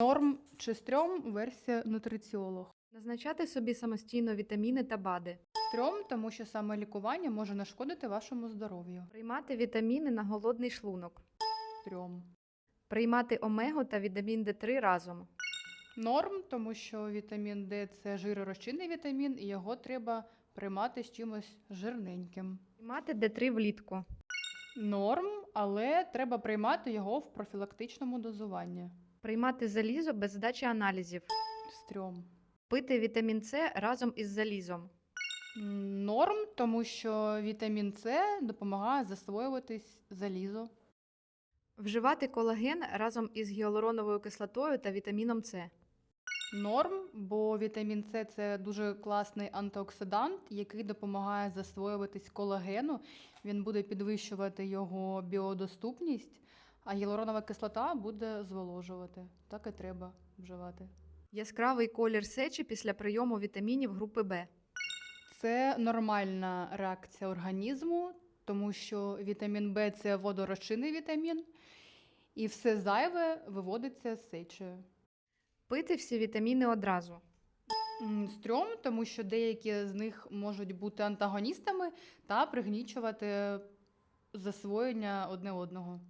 Норм чи стрьом версія нутриціолог. Назначати собі самостійно вітаміни та БАДи. Стрьом, тому що саме лікування може нашкодити вашому здоров'ю. Приймати вітаміни на голодний шлунок. Стрьом. Приймати омегу та вітамін Д3 разом. Норм, тому що вітамін Д це жиророзчинний вітамін, і його треба приймати з чимось жирненьким. Приймати Д3 влітку. Норм, але треба приймати його в профілактичному дозуванні. Приймати залізо без здачі аналізів. Стрьом. Пити вітамін С разом із залізом. М, Норм, тому що вітамін С допомагає засвоюватись залізо. Вживати колаген разом із гіалуроновою кислотою та вітаміном С. Норм, бо вітамін С це дуже класний антиоксидант, який допомагає засвоюватись колагену. Він буде підвищувати його біодоступність, а гіалуронова кислота буде зволожувати. Так і треба вживати. Яскравий колір сечі після прийому вітамінів групи Б. Це нормальна реакція організму, тому що вітамін Б це водорозчинний вітамін, і все зайве виводиться з сечею. Пити всі вітаміни одразу. Стрьом, тому що деякі з них можуть бути антагоністами та пригнічувати засвоєння одне одного.